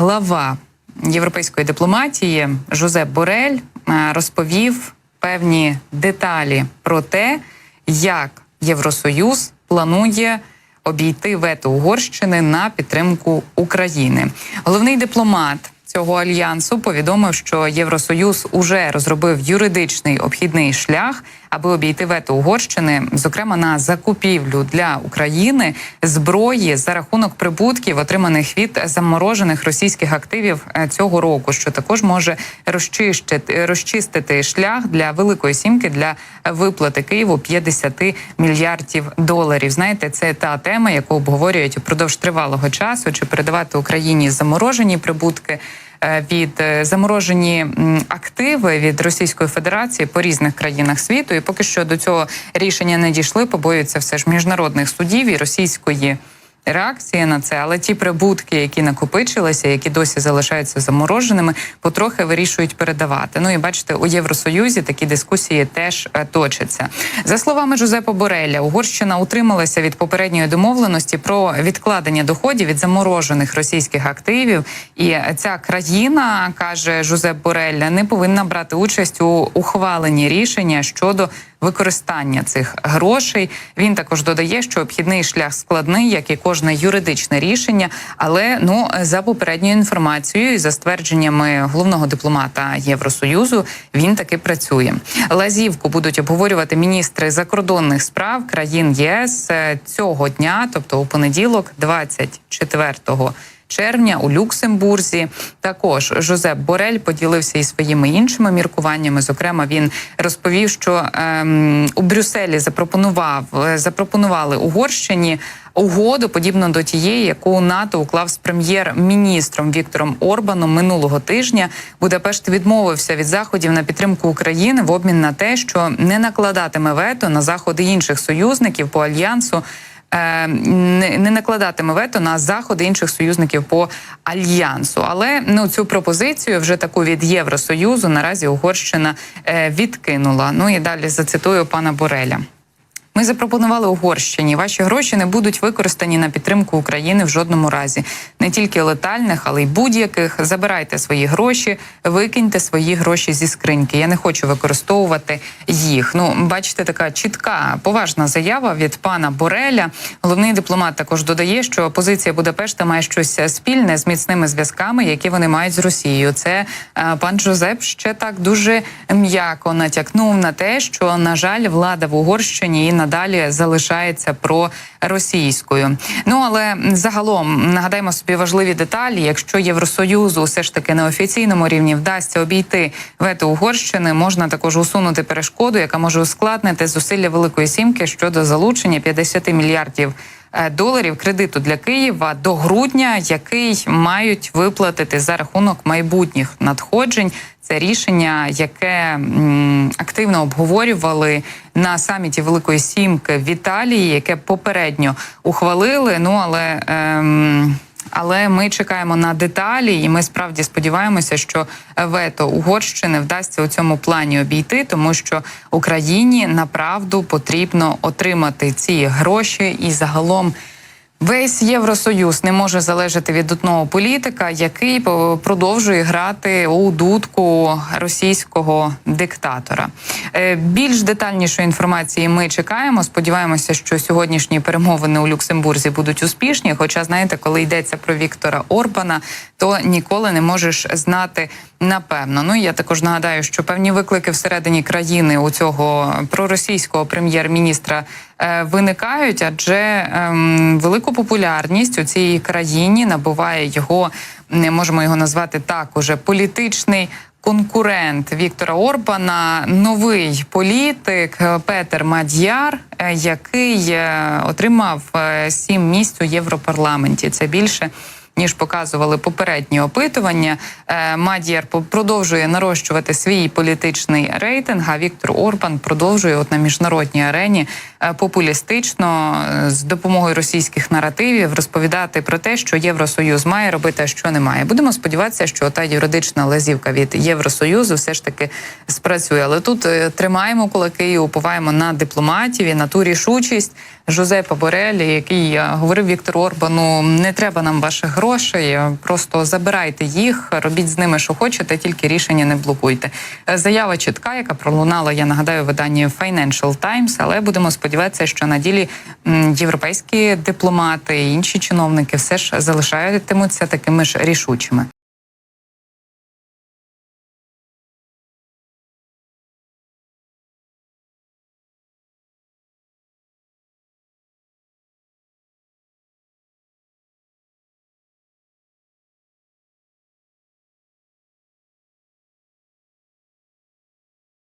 глава європейської дипломатії Жозеп Борель е, розповів певні деталі про те, як Євросоюз планує обійти вето Угорщини на підтримку України. Головний дипломат цього альянсу повідомив, що Євросоюз уже розробив юридичний обхідний шлях, аби обійти вето Угорщини, зокрема на закупівлю для України зброї за рахунок прибутків, отриманих від заморожених російських активів е, цього року, що також може розчистити, розчистити шлях для великої сімки для виплати Києву 50 мільярдів доларів. Знаєте, це та тема, яку обговорюють упродовж тривалого часу, чи передавати Україні заморожені прибутки. Е, Від е, заморожені активи від Російської Федерації по різних країнах світу, і поки що до цього рішення не дійшли, побоюються все ж міжнародних судів і російської реакції на це, але ті прибутки, які накопичилися, які досі залишаються замороженими, потрохи вирішують передавати. Ну і бачите, у Євросоюзі такі дискусії теж е, точаться. За словами Жозепа Бореля, Угорщина утрималася від попередньої домовленості про відкладення доходів від заморожених російських активів. І ця країна каже Жозеп Борель, не повинна брати участь у ухваленні рішення щодо використання цих грошей. Він також додає, що обхідний шлях складний, як і кожне юридичне рішення. Але ну за попередньою інформацією і за ствердженнями головного дипломата Євросоюзу, він таки працює. Лазівку будуть обговорювати міністри закордонних справ країн ЄС е, цього дня, тобто у понеділок, 24 червня у Люксембурзі. Також Жозеп Борель поділився і своїми іншими міркуваннями. Зокрема, він розповів, що ем, у Брюсселі запропонував запропонували Угорщині. Угоду подібно до тієї, яку НАТО уклав з прем'єр-міністром Віктором Орбаном минулого тижня. Будапешт відмовився від заходів на підтримку України в обмін на те, що не накладатиме вето на заходи інших союзників по альянсу не, не накладатиме вето на заходи інших союзників по альянсу. Але ну цю пропозицію вже таку від Євросоюзу наразі Угорщина е, відкинула. Ну і далі зацитую пана Бореля. Ми запропонували Угорщині. Ваші гроші не будуть використані на підтримку України в жодному разі, не тільки летальних, але й будь-яких. Забирайте свої гроші, викиньте свої гроші зі скриньки. Я не хочу використовувати їх. Ну, бачите, така чітка поважна заява від пана Бореля. Головний дипломат також додає, що позиція Будапешта має щось спільне з міцними зв'язками, які вони мають з Росією. Це е, пан Жозеп ще так дуже м'яко натякнув на те, що на жаль, влада в Угорщині і надалі залишається проросійською. Ну але загалом нагадаємо собі важливі деталі. Якщо Євросоюзу все ж таки на офіційному рівні вдасться обійти вето Угорщини, можна також усунути перешкоду, яка може ускладнити зусилля Великої Сімки щодо залучення 50 мільярдів. Е, Доларів кредиту для Києва до грудня, який мають виплатити за рахунок майбутніх надходжень. Це рішення, яке активно обговорювали на саміті Великої Сімки в Італії, яке попередньо ухвалили. Ну але ем, але ми чекаємо на деталі, і ми справді сподіваємося, що вето Угорщини вдасться у цьому плані обійти, тому що Україні направду потрібно отримати ці гроші і загалом. Весь євросоюз не може залежати від одного політика, який продовжує грати у дудку російського диктатора. Е, Більш детальнішої інформації ми чекаємо. Сподіваємося, що сьогоднішні перемовини у Люксембурзі будуть успішні. Хоча, знаєте, коли йдеться про Віктора Орбана, то ніколи не можеш знати напевно. Ну я також нагадаю, що певні виклики всередині країни у цього проросійського прем'єр-міністра виникають, адже ем, велику популярність у цій країні набуває його, не можемо його назвати так, уже політичний. Конкурент Віктора Орбана, новий політик е, Петер Мад'яр, е, який е, отримав е, сім місць у Європарламенті. Це більше ніж показували попередні опитування. Е, Мад'яр продовжує нарощувати свій політичний рейтинг. А Віктор Орбан продовжує от на міжнародній арені е, популістично е, з допомогою російських наративів розповідати про те, що Євросоюз має робити, а що не має. Будемо сподіватися, що та юридична лазівка від Євросоюзу все ж таки спрацює. Але тут е, тримаємо кулаки і уповаємо на дипломатів і на ту рішучість Жозепа Борелі, який е, говорив Віктору Орбану: не треба нам ваших грошей, е, просто забирайте їх, робіть з ними, що хочете, тільки рішення не блокуйте. Е, Заява чітка, яка пролунала, я нагадаю, виданні Financial Times, але будемо сподіватися, що на ділі європейські дипломати і інші чиновники все ж залишатимуться такими ж рішучими.